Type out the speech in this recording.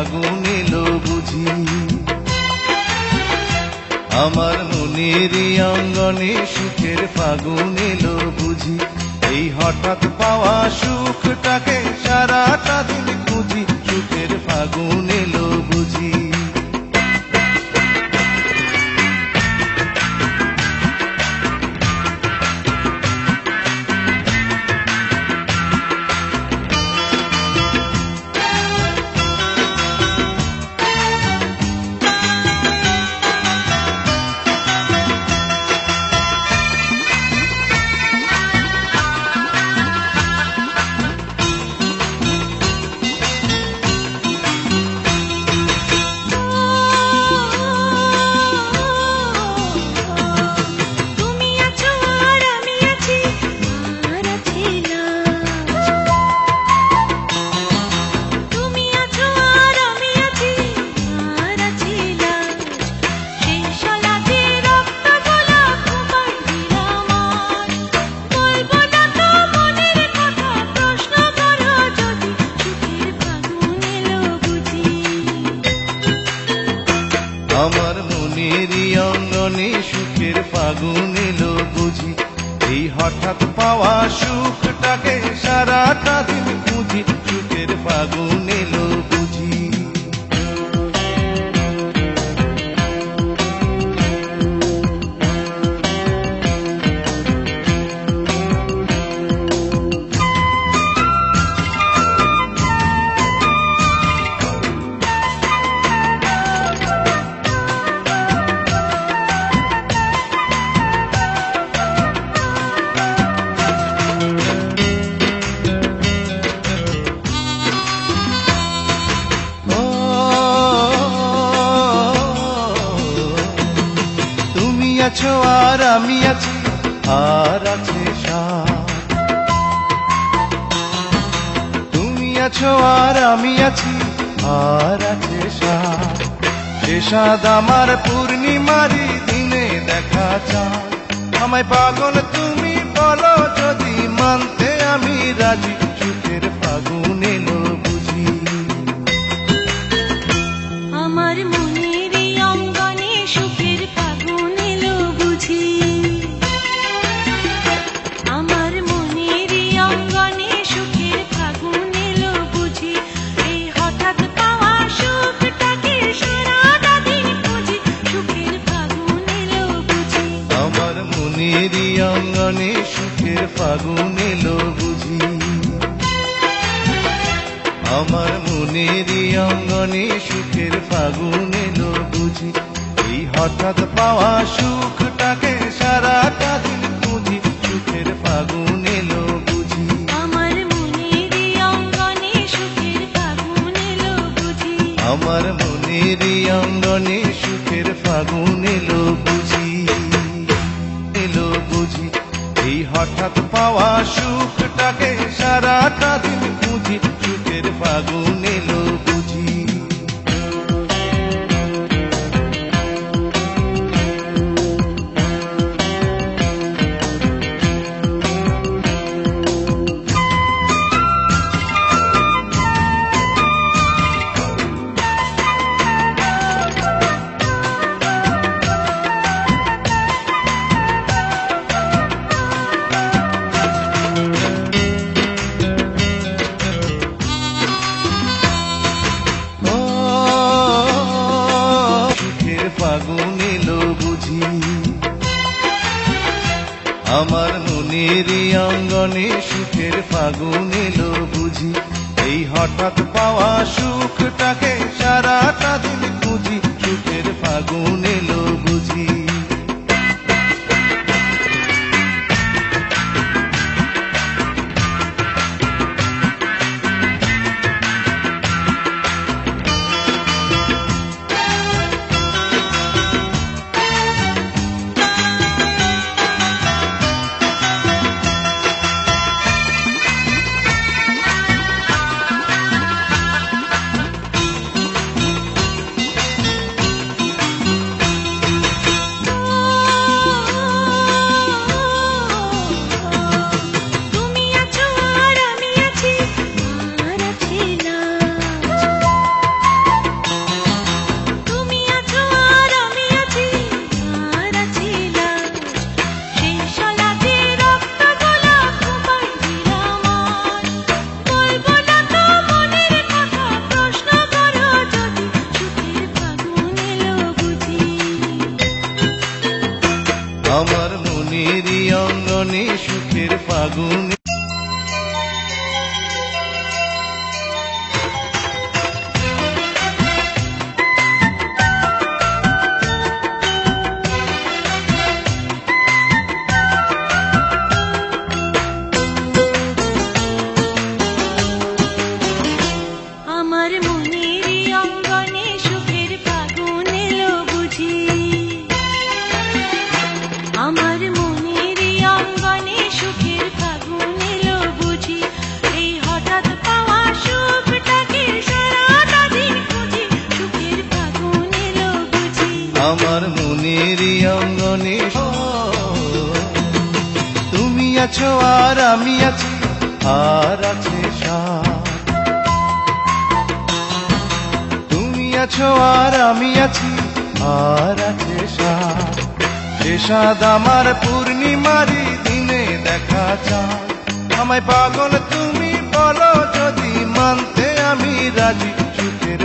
ফাগুন এলো বুঝি। আমার মনের অঙ্গনে সুখের ফাগুন এলো বুঝি। এই হঠাৎ পাওয়া সুখটাকে সারাটা দিন খুঁজি সুখের ফাগুন হঠাৎ পাওয়া সুখটাকে সারাটা দিন খুঁজি সুখের ফাগুন আছি আর আছে তুমি আছো আর আমি আছি, আর আছে সে সাদ আমার পূর্ণিমারি দিনে দেখা চায়। আমায় পাগল তুমি বলো, যদি মানতে আমি রাজি অঙ্গনে সুখের ফাগুন এলো বুঝি। আমার মনের অঙ্গনে সুখের ফাগুন এলো বুঝি। এই হঠাৎ পাওয়া সুখটাকে সারাটা দিন খুঁজি সুখের ফাগুন এলো বুঝি। আমার মনের এই অঙ্গনে সুখের ফাগুন এলো বুঝি। আমার মনের অঙ্গনে সুখের ফাগুন এলো বুঝি। পাওয়া সুখটাকে সারাটা দিন অঙ্গনে সুখের ফাগুন এলো বুঝি। এই হঠাৎ পাওয়া সুখটাকে সারাটা দিন ফাগুনে সুখের ফাগুনে অঙ্গনে তুমি আছো আর আমি আছি, আর আছে তুমি আছো আর আমি আছি, আর আছে সাদ আমার পূর্ণিমারি দিনে দেখা চায়। আমায় পাগল তুমি বলো, যদি মানতে আমি রাজি, সুখের